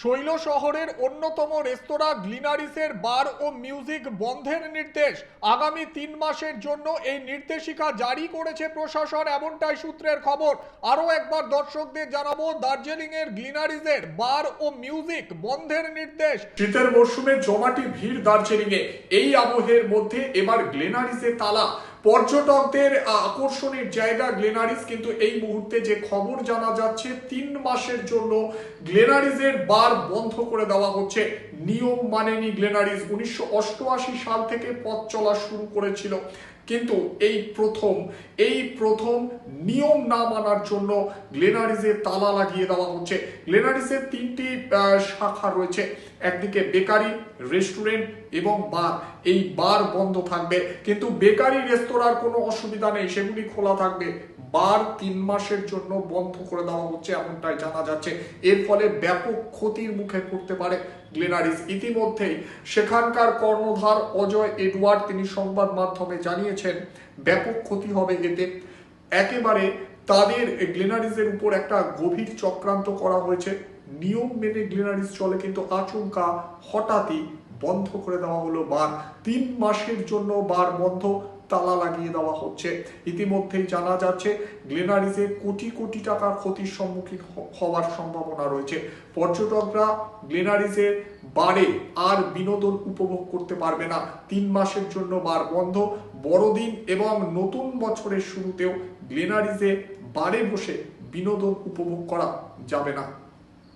শৈল শহরের অন্যতম রেস্তোরাঁ গ্লিনারিসের বার ও মিউজিক বন্ধের নির্দেশ। আগামী তিন মাসের জন্য এই নির্দেশিকা জারি করেছে প্রশাসন, এমনটাই সূত্রের খবর। আরও একবার দর্শকদের জানাব দার্জিলিং এর গ্লিনারিসের বার ও মিউজিক বন্ধের নির্দেশ। শীতের মরশুমে জমাটি ভিড় দার্জিলিং এ এই আবহের মধ্যে এবার গ্লেনারিসে তালা। পর্যটকদের আকর্ষণের জায়গা গ্লেনারিস কিন্তু এই মুহূর্তে যে খবর জানা যাচ্ছে, তিন মাসের জন্য গ্লেনারিজের বার বন্ধ করে দেওয়া হচ্ছে। নিয়ম মানেনি গ্লেনারিস উনিশশো সাল থেকে পথ চলা শুরু করেছিল। কিন্তু এই প্রথম এই প্রথম নিয়ম না মানার জন্য গ্লেনারিজের তালা লাগিয়ে দেওয়া হচ্ছে। গ্লেনারিজের তিনটি শাখা রয়েছে। একদিকে বেকারি, রেস্টুরেন্ট এবং বার। এই বার বন্ধ থাকবে। কিন্তু বেকারি, রেস্তোরাঁর কোনো অসুবিধা নেই। সেগুলি খোলা থাকবে। বার তিন মাসের জন্য বন্ধ করে দেওয়া হচ্ছে এমনটাই জানা যাচ্ছে। এর ফলে ব্যাপক ক্ষতির মুখে পড়তে পারে গ্লেনারিস। ইতিমধ্যেই সেখানকার কর্ণধার অজয় এডওয়ার্ড তিনি সংবাদ মাধ্যমে জানিয়েছেন, ব্যাপক ক্ষতি হবে এতে। একেবারে তাদের গ্লেনারিসের উপর একটা গভীর চক্রান্ত করা হয়েছে। নিয়ম মেনে গ্লেনারিস চলে, কিন্তু আচমকা হঠাৎই বন্ধ করে দেওয়া হলো বার তিন মাসের জন্য বার বন্ধ তালা লাগিয়ে দেওয়া হচ্ছে। ইতিমধ্যেই জানা যাচ্ছে গ্লেনারিজে কোটি কোটি টাকার ক্ষতির সম্মুখীন হওয়ার সম্ভাবনা রয়েছে। পর্যটকরা গ্লেনারিসে বারে আর বিনোদন উপভোগ করতে পারবে না। তিন মাসের জন্য বার বন্ধ, বড়দিন এবং নতুন বছরের শুরুতেও গ্লেনারিজে বারে বসে বিনোদন উপভোগ করা যাবে না।